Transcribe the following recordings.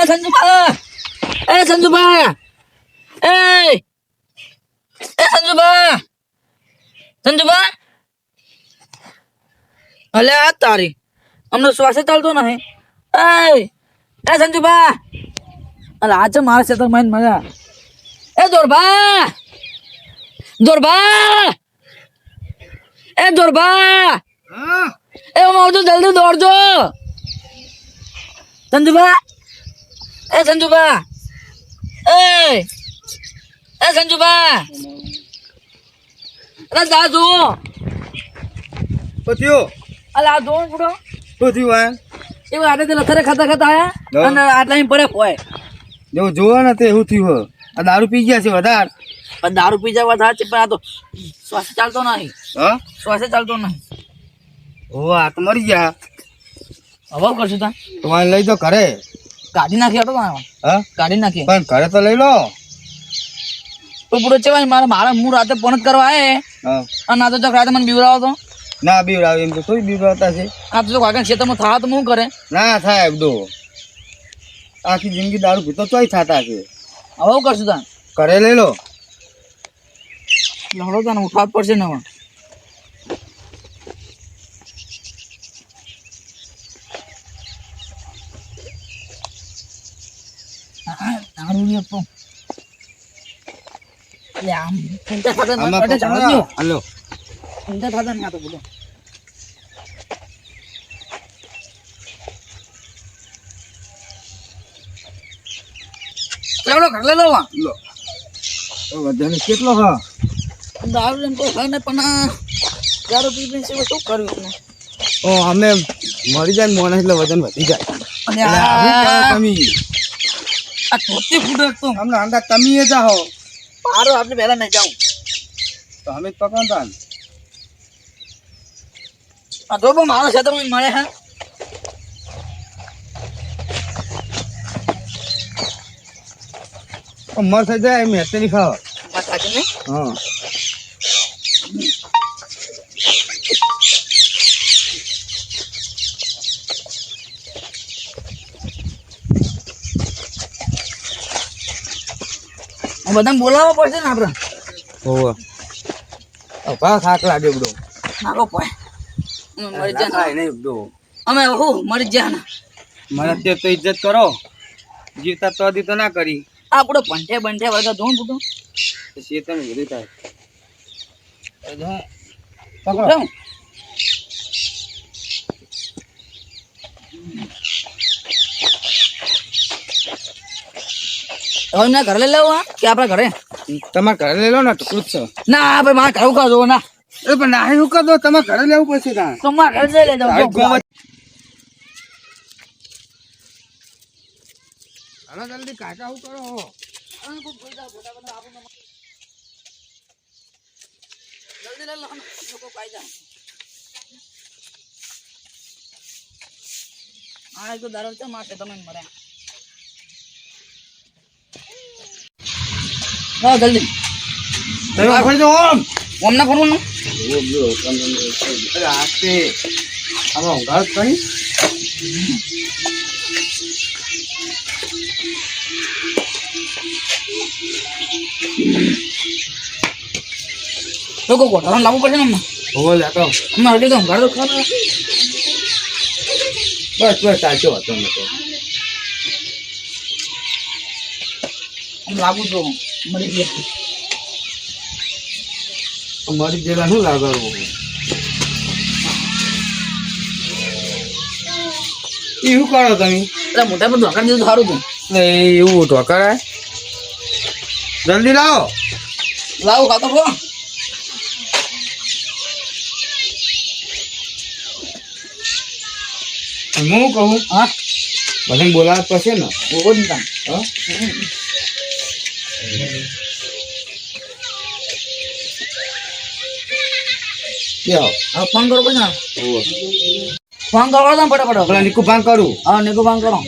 એ સંજુભા! એ સંજુભા! એ! એ સંજુભા! સંજુભા! અલ્યા આ તારી અમને શ્વાસે ચાલતો નહીં એ! એ સંજુભા! અરે આ છે મારા ક્ષેત્રમાં મજા. એ દોરભા! દોરભા! એ દોરભા! એ હું આવતો જલ્દી દોડજો. સંજુભા! એ સંજુભા. એ એ સંજુભા. અરે દા જુઓ. પત્યો અલે લથરે ખાતા ખાતા આયા અને આટલા પડે હોય જો જોવો ને તે એવું થયું આ દારૂ પી ગયા છે વધારે. પણ દારૂ પી થાય છે પણ આ તો શ્વાસ ચાલતો નહીં. હા? શ્વાસે ચાલતો નહીં. ઓ આ તો મરી ગયા. હવે કરશું તા. તમારે લઈ તો ઘરે. કાઢી નાખી હતો હા? કાઢી નાખી. પણ ઘરે તો લઈ લો. તો પૂરો છે મારા મારા હું રાતે પણ જ કરવા આવે હા. અને ના તો જો રાતે મને બીવડાવો તો. ના બીવડાવે એમ તો. થોડી બીવડાવતા છે. આ તો કાકા ખેતરમાં થા તો હું કરે? ના થાય બધો. આખી જિંદગી દારૂ પીતો તોય થતા છે. હવે હું કરશું તા ઘરે લઈ લો. લડો તને ઉઠાવ પડશે ને હવે હા, દારૂ લે આમ ચિંતા થતા ના પડે, તો જવા દ્યો. હાલો ના તો બોલો લેવડો ઘર લો લો તો કેટલો હા દારૂ એમ કોઈ પણ દારૂ પી પીને શું શું કર્યું ઓ અમે મરી જાય ને એટલે વજન વધી જાય અને આ તમે આ ધોતી ફૂટે તો અમને આંડા તમે જાઓ મારો આપણે પહેલા નહીં જાઉં. તો અમે જ પકડતા ને આ પણ મારો ક્ષેત્રમાં મળે હે? મર થઈ જાય નહીં ખાવ. હા. આ બોલાવવા પડશે ને આપણે? હોવે. અભા થાક લાગે બધો. નાખો પણ અમે મરી જાય નહીં બધો. અમે હું મરી જાય ને મને તે તો ઇજ્જત કરો. જીવતા તો દી તો ના કરી. આપણો પંઠે બંઠે વળગા ધોન બધો. પછી તમે બધું થાય પકડો હવે ના ઘરે લઈ લેવો કે આપણા ઘરે? તમારે ઘરે લઈ લો ને ટુકડું જ છે. ના ભાઈ મારે ઘરે ઉકાળો ના. એ પણ ના એવું કરો તમારે ઘરે લેવું પડશે ના તો ઘરે લઈ લેજો. હાલો જલ્દી. કાકા કરો જલ્દી લઈ લો. લોકો પાઈ જાય હા તો દારૂ છે મારે તમે મરે હા જલ્દી. ઓમ ઓમ. ના ફરવાનું અરે આતે આમાં લોકો ગોઠવણ લાવવું પડશે ને અમને? હોવો લેતો અમને અડધી તો ઊંઘાડ બસ બસ સાચો હતો તો લાગુ તો મરી ગયા. મરી ગયેલા શું લાગવું એવું કરો તમે? એટલે મોટા પર ધોકા દીધું સારું હતું. ને એવું ઢોકરાય જલ્દી લાવો. લાવો ખાતો કો હું કહું? હા. બધા બોલાવ પડશે ને? ઓહો ને તમે. હા? ફોન કરો પછી ફોન કરો તો ફટાફટ પેલા નીકુ ભાંગ કરું. હા નીકુ ફોન કરો.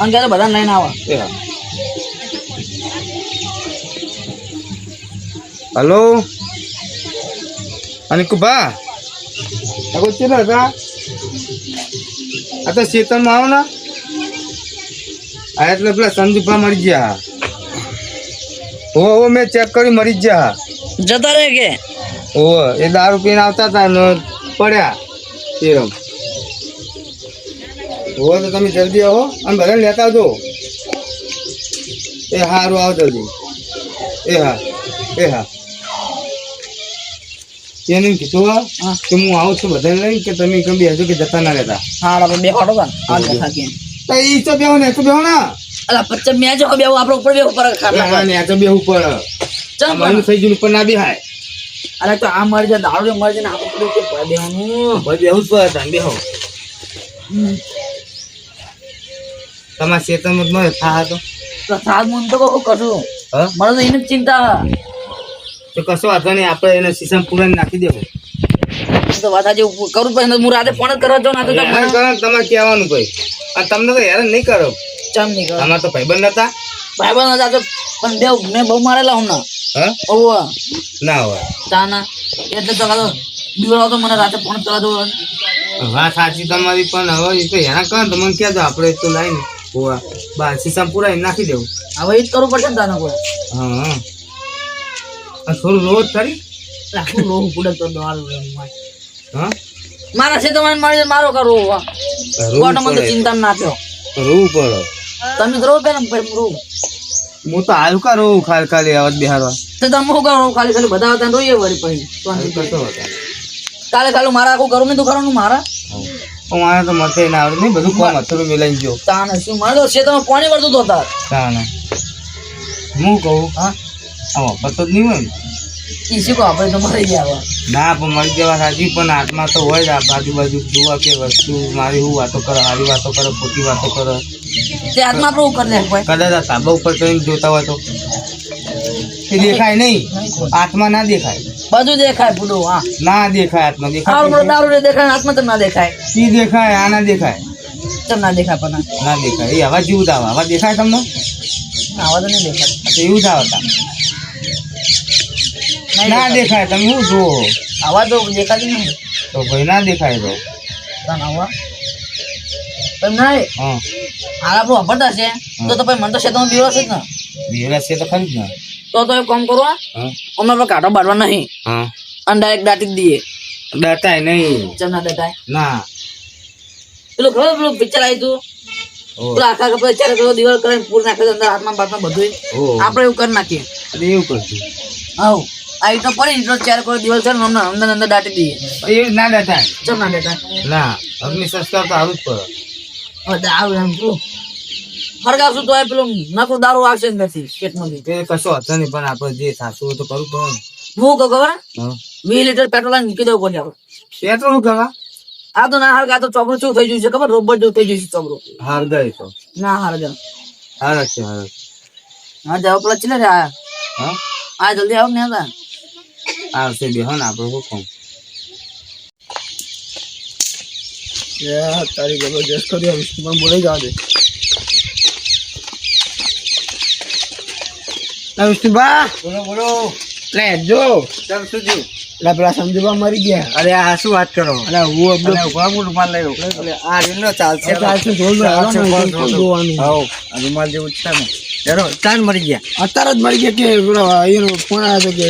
અને ક્યારે બધા લઈને આવો. હલો કોઈ હતા? આ તો આવો ને. આ એટલે પેલા સંદીપા મરી ગયા. હો હો મેં ચેક કરી મરી ગયા. જતા રહે કે? ઓ એ દારૂ પીને આવતા હતા ને પડ્યા એરમ હો તો તમે જલ્દી આવો અને બધાને લેતા આવજો. એ હારું આવો જલ્દી. એ હા એ હા. એને કીધું હો. કે હું આવું છું બધાને લઈને કે તમે કેમ બેસજો કે જતા ના રહેતા? હા આપણે બે કે તો ઈ તો બેહો ને તો બેહો ને. અલા પચ્ચે મેં જો બે આપણે ઉપર બે ઉપર ખાટલા ના, ને આ તો બેહવું ઉપર. ચલ અમારું થઈ ગયું ઉપર ના બેહાય. અરે તો આ મરજે દારૂ મરી ને આપણે પેલું કે બેહવાનું ભાઈ બેહવું જ પડે બેહો. તમારા ચેતન મત મળે થા હતો? તો સાત મન તો કહું કશું. હા? મને તો એની ચિંતા તો કશો વાંધો નહીં આપણે એને સીસમ પૂરા નાખી દેવું. તો વાત આજે કરું પછી હું રાતે ફોન જ કરવા જાઉં ના તો તમારે કહેવાનું ભાઈ આ તમને તો હેરાન નહીં કરો. ચમ નહીં કરો. તમારે તો ભાઈબંધ હતા ભાઈબંધ હતા તો પણ બે મેં બહુ મારેલા હું ના હા? ઓવા. ના હોય. તાના. એટલે તો તો મને રાતે ફોન કરવા દો. વાત સાચી તમારી પણ હવે એ તો હેરાન કરો આપણે તો લાઈને ઓવા. બા સીસા પૂરા નાખી દેવું. હવે એ જ કરવું પડશે ને તાને કોઈ હા. હા થોડું રોજ કરી? રાખું લોહું પૂડે તો હા? મારા છે તમારે મારી મારો કરો હોવા રોવું મને ચિંતા ના થયો રોવું પડો. તમે કરો રહો પેલા રહો હું તો હાલ કરું ખાલી ખાલી આવાજ બિહારવા. તો તમે હું કરું? ખાલી ખાલી બધા હતા ને રોઈએ વળી પછી. કાલે ખાલી મારા આખું કરું ઘરું તું કરવાનું મારા? મારે તો મળતે ના આવડે. નહીં બધું કોમ અથડું મિલાઈ ગયો. તાને શું મારે તો છે તમે કોને વળતું તો હતા તાને હું કહું? હા. આવો પતો જ નહીં હોય ને. ઈ શું કહો આપણે તો મરી ગયા. ના પણ મળી જવા સાચી પણ આત્મા તો હોય જ આજુબાજુ જોવા કે વસ્તુ મારી હું વાતો કરે સારી વાતો કરે ખોટી વાતો કરે. તે હાથમાં આપણે ઉપર લે કદાચ આ તાબા ઉપર કઈ જોતા હોય તો. એ દેખાય નહીં. આત્મા ના દેખાય. બધું દેખાય પૂડું હા. ના દેખાય આત્મા. દેખાય દારૂ દેખાય. હાથમાં તો ના દેખાય. સી દેખાય આ ના દેખાય. તમને ના દેખાય પણ ના દેખાય. એ હવા જેવું જ આવા. દેખાય તમને? આવા તો નહીં દેખાય. એવું જ આવે તા. નહીં ના દેખાય. તમે શું જુઓ? આવા તો દેખાતી નહીં. તો ભાઈ ના દેખાય તો. તાન આવા. પણ ના હા. હાલ આપણું વાપરતા છે. તો તો ભાઈ મને તો શેતામાં બીવડો છે જ ને. વિવરાજ છે તો ખરી જ ને. તો તો એક કામ કરો હા. અમને આપણે કાંટો બાંધવા નહીં. હા. અને ડાયરેક્ટ દાટી દઈએ. ડરતાય નહીં. ચમ ના દેખાય ના. પેલું ખબર પેલું પિક્ચર આવ્યું હતું પેલા આખા કપડા ચારે પેલો દિવાલ કરીને પૂર નાખે અંદર હાથમાં બાથમાં બધું આપણે એવું કરી નાખીએ. એવું કરશું. આવું. આ તો પડે ને ચાર કોઈ દિવસ છે ને અમને અંદર અંદર દાટી દઈએ. એ ના ડરતાય ચમ ના દેખાય? ના અગ્નિ સંસ્કાર તો આવું જ પડે. તો આવું એમ પેલું ફરગાવશું તો એ પેલું નકરું દારૂ આવશે જ નથી પેટમાંથી. તે કશો હતો નહીં પણ આપણે જે સાસુ તો કરું પડે હું કહું ખબર? હા. વીસ લીટર પેટ્રોલ આવીને મૂકી દેવું પડશે આપણે પેટ્રોલ કરવા આ તો ના હારગા તો ચોપડું શું થઈ ગયું છે ખબર? રોબોટ જેવું થઈ ગયું છે ચોપડું. હાર ગઈ તો. ના હાર જા હાર જ છે હાર હા જાવ પેલા રે આ. હા? આ જલ્દી આવ ને હતા આવશે બે હો ને આપણે કહું તારી જબરજસ્ત કર્યો વિષ્ણુમાં બોલાઈ જવા દે વિષ્ણુભા બોલો બોલો. લે જો. ચાલ શું થયું? એટલે પેલા સંજુભા મરી ગયા. અરે આ શું વાત કરો? એટલે હું અબડો ઊભા રૂમાલ લઈ એટલે આ રીલો ચાલશે ચાલશે જોવાનું. હાઉ રૂમાલ જેવું છે ને. ચાંદ મરી ગયા. અત્યારે જ મરી ગયા કે પેલો એનો ફોન આવ્યો કે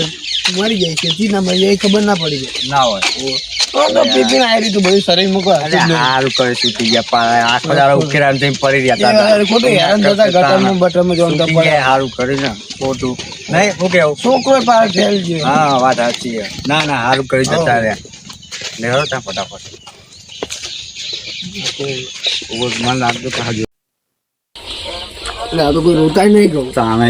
મરી જાય કે તી ના મરી જાય ખબર ના પડી જાય. ના હોય. તો તો પીપીને આવી રીતું બધું શરીર મૂકવા અરે હારું કરે સુતી ગયા પણ આખો દાડો ઉકેરાને જઈને પડી રહ્યા હતા. ખોટું હેરાન થતા ગટરમાં બટરમાં જોવાનું તો પડે. ગયા, કરી ને ખોટું. નહીં શું કેવું? છોકરો પાર ફેલ ગયો. હા વાત સાચી છે. ના ના હારું કરી જતા રહ્યા. લે ત્યાં ફટાફટ. ઓ લાગતું કે હજુ. એટલે આ તો કોઈ રોકાય નહીં સામે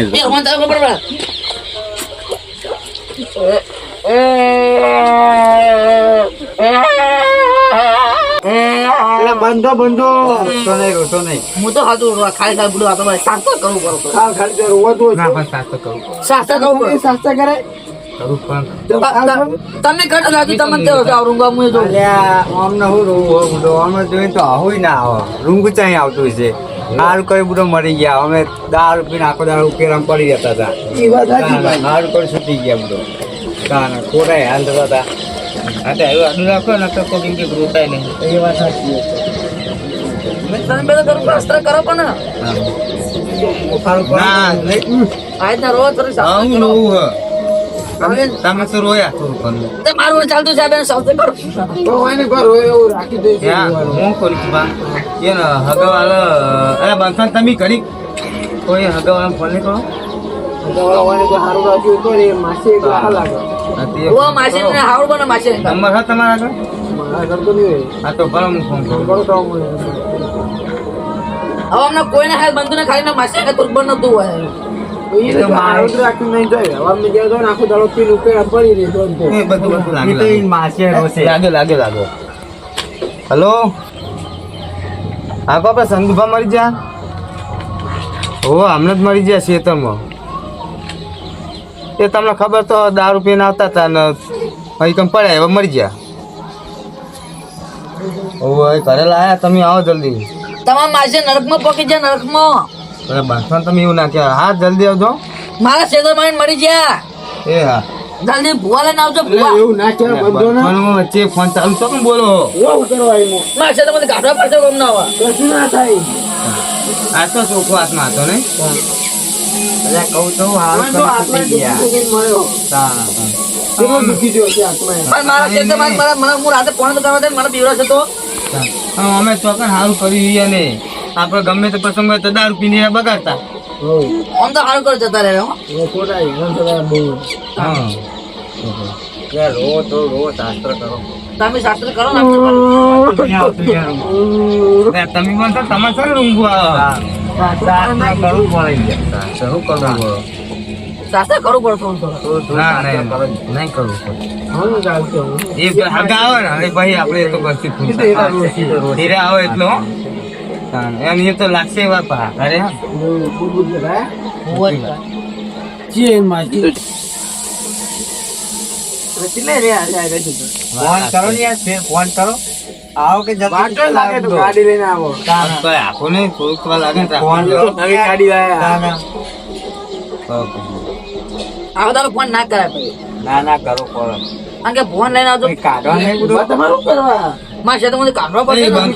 બંધો બંધો. રોતો નહીં રોતો નહીં. હું તો હતું ખાલી ખાલી બધું હાથો મારે શાસ્ત્ર કરવું પડો ખાલી ખાલી તો હોય ના પણ સાસ્તા કરવું સાસ્તા કરવું તો પડે. એ કરે? ત- ત- તમે કટો લાગી તમે કેવો છો ઊંઘવા મુએ જો અમને શું રોવું બધું આમ જોઈએ તો આવું ના આવે. રૂંગ ચાઈ આવતું છે સારું કરી બધો મરી ગયા. અમે દારૂ પીને આખો દારૂ ઉકેરામ પડી જતા હતા. એ વાત સારું કરી છૂટી ગયા બધો. તાના કોરાય હાલ થતા હતા. હા હવે એવું આડું રાખો ને તો કોઈ કે રોતાય નહીં. એ વાત સાચી છે. તમે બધા કરું અસ્ત્ર કરો પણ ના. નહીં. આ રીતના રોજ કરી. તમે તો રોયા થોડું ઘણું. મારું ચાલતું છે આ બેન શાંતિ કરો તો એને ઘર હોય એવું રાખી દઈશું હું કરું છું બા. એ ને અરે બંધન તમે કરી કોઈ હગાવાળા ફોન નહીં કરો. દવા હોય તો સારું રાખ્યું તો એ માસી એક લાખ લાગે ઓ માસી ને હાવડ બને માસી. નંબર હા તમારા આગળ? મારા ઘર તો નહીં હા તો ભલે હું ફોન કરું. કરો તો હવે અમને કોઈને હાલ બંધુ ને ખાલી માસી કે તુરબન નતું હોય. આખું હલો? હા બાપા સંદુભા મરી જા હો હમણાં જ મરી ગયા ખેતરમાં એ તમને ખબર તો દારૂ પીને આવતા હતા ને અહીં કમ પડ્યા હવે મરી ગયા. ઓય ઘરે લાયા તમે આવો જલ્દી. તમારા માસે નરકમાં પકી જાય નરકમાં. અરે બસમાં તમે એવું ના કહેવાય હા જલ્દી આવજો. મારા સેદર મારી મરી ગયા. એ હા. જલ્દી ભુવા લઈને આવજો ભુવા. એવું ના કહેવાય બધો ના. બાંધવાનું વચ્ચે ફોન ચાલુ છો કેમ બોલો. એવું કરવા એમાં મારા સેદર મને કાઢવા પડશે કોમ ના આવા. કશું ના થાય. આ તો ચોખ્ખો હાથમાં હતો ને? અરે કહું તો હાલ તો આત્મા દુઃખી મળ્યો કેવો છે આત્મા મારા મારી મારા મને હું રાતે ફોન કરવા દે મને પીવડો છે તો અમે ચોકન સારું કરી ઈ અને આપણે ગમે તે પ્રસંગ હોય તો દારૂ પીને બગાડતા. આમ તો કરી જતા રહે હો. ખોટા હેરાન થતા બહુ. હા. તમે શાસ્ત્ર કરો ને તમે પણ તો તમારે છે ઊંઘું આવે? કરવું પડે શરૂ કરવું શાસ્ત્ર કરવું પડે આપણે તો એમ એ તો લાગશે અરે. ચેન છે? ફોન કરો ને યાર ફોન કરો. આવો કે વાટો લાગે તો ગાડી લઈને આવો. તો આખો ને થોડુંક વાર લાગે તો ફોન આખો નવી ગાડી લાયા. આવો તારો ફોન ના કરાય પછી. ના ના કરો કરો. કારણ કે ફોન લઈને આવજો. કાઢવા નહીં તમારું કરવા? મારા મને કાઢવા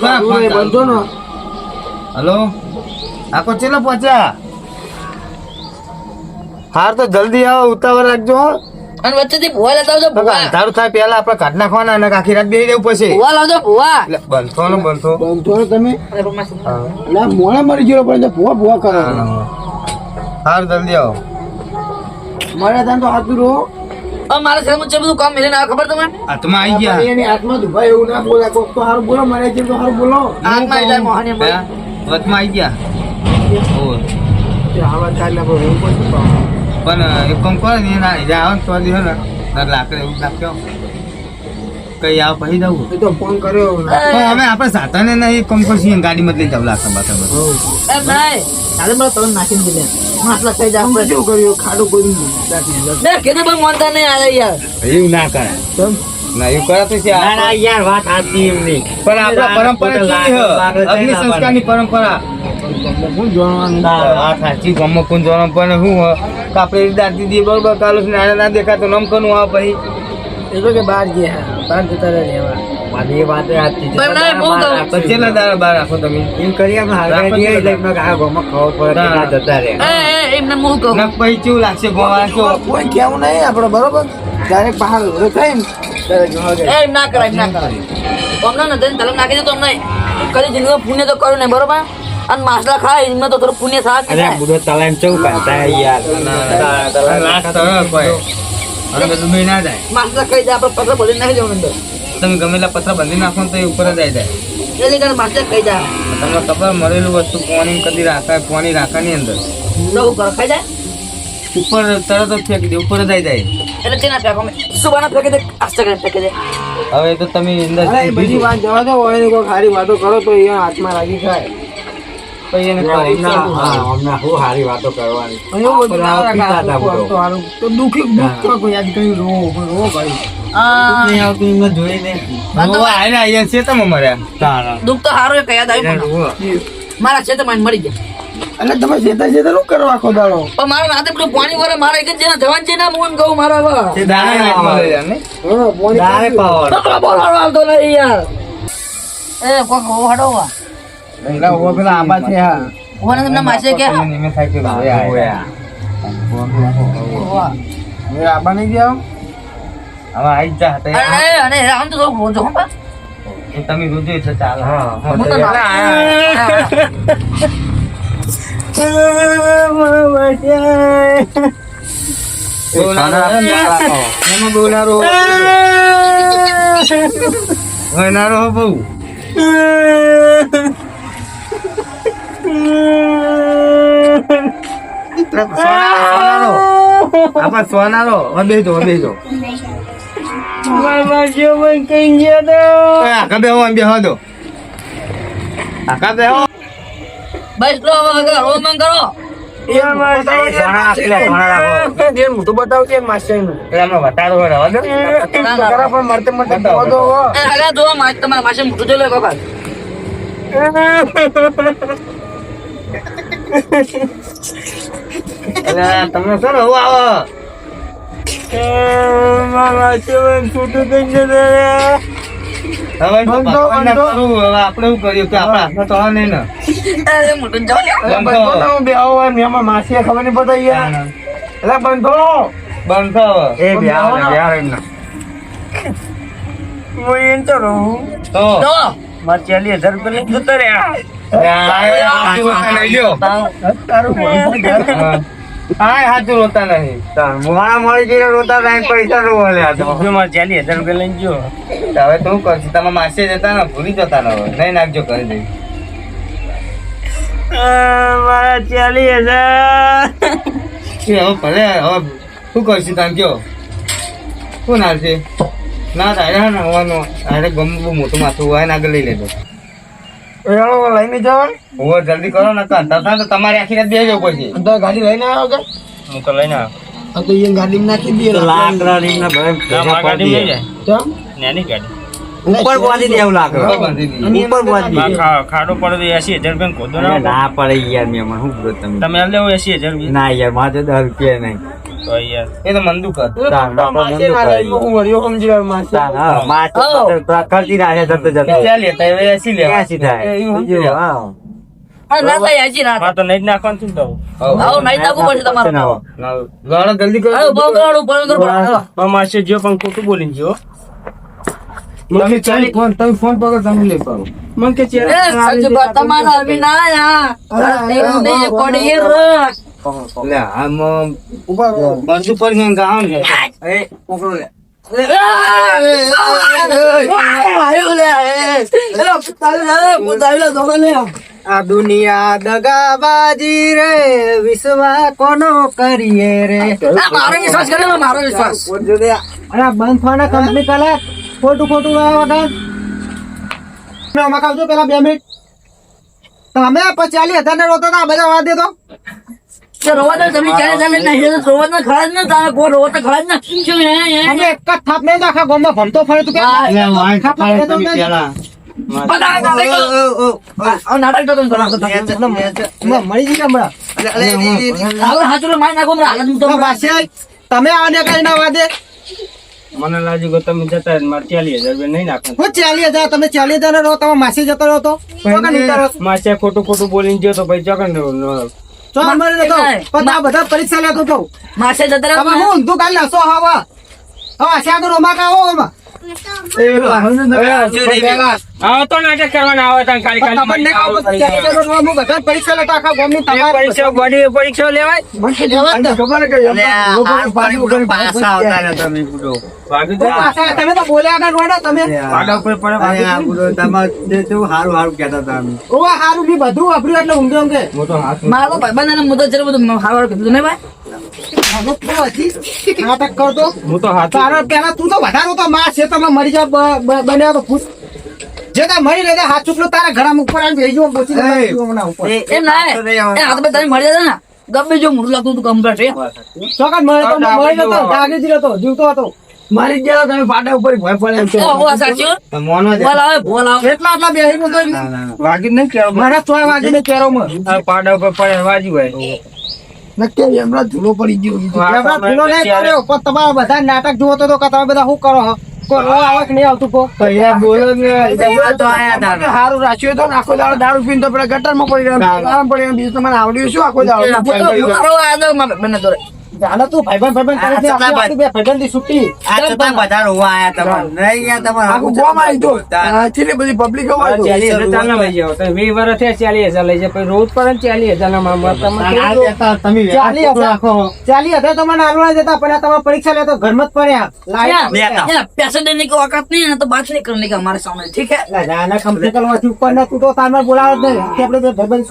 ચાલુ. બંધો નો હલો? આખો ચેલો પહોંચ્યા? હાર તો જલ્દી આવો ઉતાવળ રાખજો અને અને વચ્ચેથી ભૂવા લેતા આવજો ભૂવા. અંધારું થાય પેલા આપણે કાઢ નાખવાના અને આખી રાત બેસી રહેવું પછી ભૂવા લાવજો ભૂવા. બનતો ને બનતો બનતો ને તમે. ના મોડા મરી ગયો પણ ભૂવા ભૂવા કરો. હાર જલ્દી આવો. મારે ત્યાં તો હાથું રહો હવે મારા શહેરમાં છે બધું કામ મિલે ના ખબર તમને? હાથમાં આવી ગયા. એની હાથમાં દુભાઈ એવું ના બોલા. કોક તો હારું બોલો મારે જેમ તો હારું બોલો. આત્મા એટલે મોહની વચમાં આવી ગયા. પણ એક કામ કરો ને એના હીરા આવે ને તો દિવસ ને લાકડે એવું નાખ્યો. કઈ આવ પછી જવું? એ તો ફોન કર્યો પણ અમે આપણે સાધને નહીં કમ કરશી ગાડીમાં લઈ જાવ લાકડા બાકડા બધું. નહીં કાલે મારા તળમ નાખીને દીધે. માટલા થઈ જાય આપણે શું કર્યું? ખાડું કોઈ નાખી દીધું. મેં પણ માનતા નહીં આવે યાર. એવું ના કેમ? ના એવું કરાતું છે ના ના યાર વાત સાચી એમની. પણ આપણા પરંપરા કેવી હ? અગ્નિ સંસ્કારની પરંપરા. શું જાણવાનું આ સાચી ગમો કોણ જોવાનું પણ શું હ? આપણે દાદી દી બરોબર કાલો નાના ના દેખાતો નમ કનું આ પછી. એ તો કે બહાર ગયા બહાર જતા રહે રહેવા મારી એ વાત સાચી છે. છેલ્લા દાડા બહાર રાખો તમે. એમ કરી અમે જઈએ છો આ ગામમાં ખબર પડે ના જતા રહે એ એ એમને કહું નક લાગશે ગોવા કોઈ કેવું નહીં આપણે બરોબર. ડાયરેક્ટ બહાર ઊભો ને જાય એમ ના કરાય ના કરાય અમને ને તને તલમ નાખી દે તો અમને કદી જિંદગીમાં પુણ્ય તો કરું નહીં બરોબર અને માસલા ખાય એમાં તો થોડું પુણ્ય થાય અરે? બુડો તલામ ચૌ કરતા યાર ના તો કોઈ અને બધું ના જાય માસલા ખાઈ જાય આપણે પત્ર ભરી નાખી જવાનું અંદર તમે ગમે એટલા પથરા બંધી નાખો તો એ ઉપર જ આવી જાય એટલે કરીને માસલા ખાઈ જાય તમને ખબર મળેલું વસ્તુ પાણી કદી રાખાય પાણી રાખવાની અંદર તો હું ખાઈ જાય ઉપર તરત જ ફેંકી દે ઉપર જ આવી જાય. એટલે તેના ફેંકો અમે સુબાના ફેંકી દે આસ્તે કરીને ફેંકી દે. હવે તો તમે અંદર બીજી વાત જવા દો હોય ને કોઈ સારી વાતો કરો તો એ હાથમાં લાગી જાય મારા છે તમે મર્યા તારા દુઃખ તો મરી ગયા. એટલે તમે જેતા જેતા શું કરવા આખો દાડો? પણ મારા નાતે પેલું પાણી વરે મારા એક જ જણા જવાન છે ને હું કહું મારા વા તે હા પોણી તારે પાવર. બકરો બોલાડો આવતો નહીં યાર. એ કોક હોડો વા એલા ઓ પેલા આબા છે હા. ઓને તમને માસે કે નિમે થાય કે ભાઈ. આયા. હવે. આબા નહીં ગયા હવે આઈ જ હતા અરે અરે આમ તો થોડું હો એ તમે રોજો એટલે ચાલ. હા. બોલારો વનારો બેજો હવે બેજો આકા બેહો આમ બેહો આખા બેહો બસ હવે રોમન કરો હું. તો બતાવશે માસ્ટરનું એટલે આમાં વટારો હવે તો બંધો, ભગવાનને કરું, હવે આપણે શું કર્યું કે આપણા હાથમાં તો નહીં ને. એ મોટું જાઓ બંધો. તમે બે આવો એમ એમાં માસી ખબર નહીં પડતા યાર. એટલે બંધો. બંધ એ બિહાર ને બિહાર એમના હું એમ તો રહું. તો. મારે ચાલીસ હજાર રૂપિયા જતા રહ્યા. તારું હા. આય હાચું રોતા નહીં. મોણા મળી જઈને રોતા નહીં પૈસા નો મળ્યા તો. મારે ચાલીસ હજાર રૂપિયા લઈને જો હવે તું કરશું તમે માસી જતા ને ભૂલી જતા ને હવે નહીં નાખજો કરી દઈ મારા ચાલીસ હજાર. હવે ભલે હવે શું કરશું તમે કયો? શું નાખશે ના થાય હા ને હોવાનું. અરે ગમે બહુ મોટું માથું હોય ને આગળ લઈ લેજો. એનો લઈને જાવ ઓ જલ્દી કરો ને કાં તો તમારી આખી રાત બેજો પછી. તો ગાડી લઈને આવો કે? હું તો લઈને આવ્યો તો એ ગાડી નાખી દઈએ. લાકડા રીંગના ભાઈ ગાડી લઈ જાય. તો નાની ગાડી. ઉપર બાંધી દે એવું લાગે. ઉપર બાંધી ખાડો પડે તો એસી હજાર રૂપિયા ખોદો ના ના પડે યાર મેં હું શું તમે? તમે આલ દેવો એસી હજાર રૂપિયા. ના યાર મારે દસ રૂપિયા નહીં. લેવા. જલ્દી જો પણ ખોટું બોલીને જો તમે ચાલી ફોન તમે ફોન પકડ તમે લે પાડો. મને કે એ, સંજુબા, તમારા અભી ના આયા. એવું નહીં, કોડી રખ. લે આમ ઉપર બંધુ પર છે ગામ છે. એ પકડો લે. આ દુનિયા દગાબાજી રે વિશ્વા કોનો કરીએ રે? મારો વિશ્વાસ કરે મારો વિશ્વાસ. બંધ થવાના કંપની કાલે? ખોટું ખોટું રહ્યા વગર મેં મકાવજો પેલા બે મિનિટ. તમે પછી આલી હતા ને રોતો હતા બધા વાત દેતો રોવા દે, તમે ચાલે ચાલે નહીં, રોવા ના ખરા જ ને, તારે કોઈ રોવા તો ખરા જ ને. શું હે, હે? અમે એક જ થાપ નહીં આખા ગામમાં ભમતો ફરે તું કે તો નાટક તો મળી જશે હમણાં. તો પાછી તમે આને કઈ ના વાદે. મને લાગ્યું કે તમે જતા મારે ચાલીસ હજાર રૂપિયા નહીં નાખો હું ચાલી હજાર તમે ચાલી હજાર રહો તમે માસી જતો રહો તો? માસી ખોટું ખોટું બોલીને ગયો તો ભાઈ ચોકન ન- ચોકન મળી રહેતો. પણ આ બધા પરીક્ષા લેતો તો માસે જતા રહો. હું ઊંધું કાઢી નાખશો હવા. હવે આશા આગળ રોમા કાવો એમાં બધા તમારે તમે તો બોલ્યા તમે પાડા ઉપર કેતા હતા હારું બધું વાપર્યું એટલે મારો ભાઈબંધ અને હું તો જરા બધું હારું કીધું ને ભાઈ નાટક કરતો હું તો તારો પેલા તું તો વધારો તો માં છે તમે મરી જાવ બ- બ- બન્યા તો પૂછ જે તા મરી રહે હાથ ચૂકલો તારા ઘર ઉપર આવીને બેસી બોચી ઉપર. એમ ના એ હાથ પર તમે મળી જતા ને ગમે જો મોટું લાગતું હતું કમ્પ્લેટ એ ચોકન મરે તો મરી જતો જાગી જ રહેતો જીવતો હતો. મારી ગયા તમે પાટા ઉપર ભય પડે એમ છે. હો. તો મોનો એટલા આટલા વાગી નહીં મારા કેરોમાં પાડા ઉપર પડે વાજી હોય. નક્કી એમનો ધૂલો પડી ગયો એમનો ધૂલો નહીં કર્યો પણ તમારા બધા નાટક જુઓ તો કે તમે બધા શું કરો છો? કોણ આવે નહીં આવતું કો ભૈયા બોલો ને તો આયા હતા. હારું રાખ્યું તો આખો દાડો દારૂ પીને તો પેલા ગટરમાં પડી રહ્યો. આરામ પડી બીજું તમારે આવડ્યું શું આખો દાડો? બંને જોડે પરીક્ષા લેતો ઘર મત પડ્યા. લાયા. પૈસા દેને કો નહીં બાત નહીં કરને કે સામે. ઠીક હે? ઉપર ના તૂટો તાર બોલાવો નહીં. આપણે ભાઈબંધ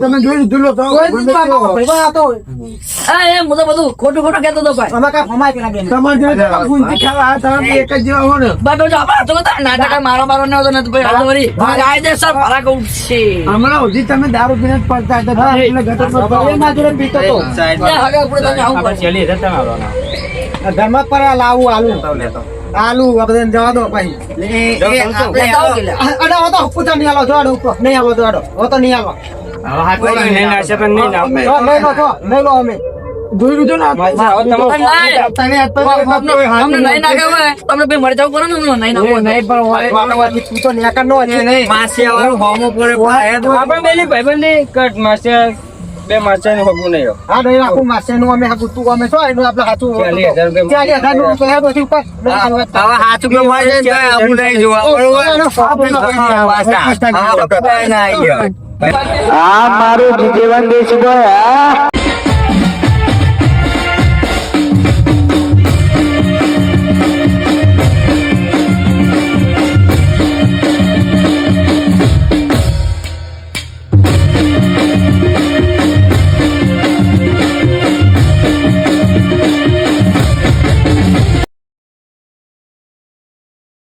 તમે જોઈ લીધું એ હું તો બધું ખોટું ખોટું કેતો હતો ભાઈ આમાં કાંઈ ફમાય પેલા બેન. તમારે જોડે ગુંજી ખાવા તમે એક જ જેવા હો ને. બાપા જો આપણે તો નાટક મારો મારો ન હતો ને તો ભાઈ આ કાયદેસર ફરાક ઉઠશે હમણાં સુધી તમે દારૂ પીને જ પડતા હતા એટલે ગટરમાં ભાઈ એના જોડે પીતો તો. હવે આપણે તમને આવું આપણે પડશે ચાલીસ આવવાના. ઘરમાં જ લાવું આલુ. આલુ વખતે જવા દો ભાઈ. અડો આવો તો પૂછા નહીં આલો જો નહીં આવો જો અડો તો નહીં આવો બે માસે નું હગું નહીં હા નહીં રાખું માસે નું અમે હાકું તું અમે છો એનું આપણે સાચું ચાલીસ હજાર રૂપિયા. ચાલીસ હજારનું રૂપિયા પછી ઉપર હવે હાથ ઉપર મારી જાય નહીં જોવા બરોબર? આ મારું જીવન દેશ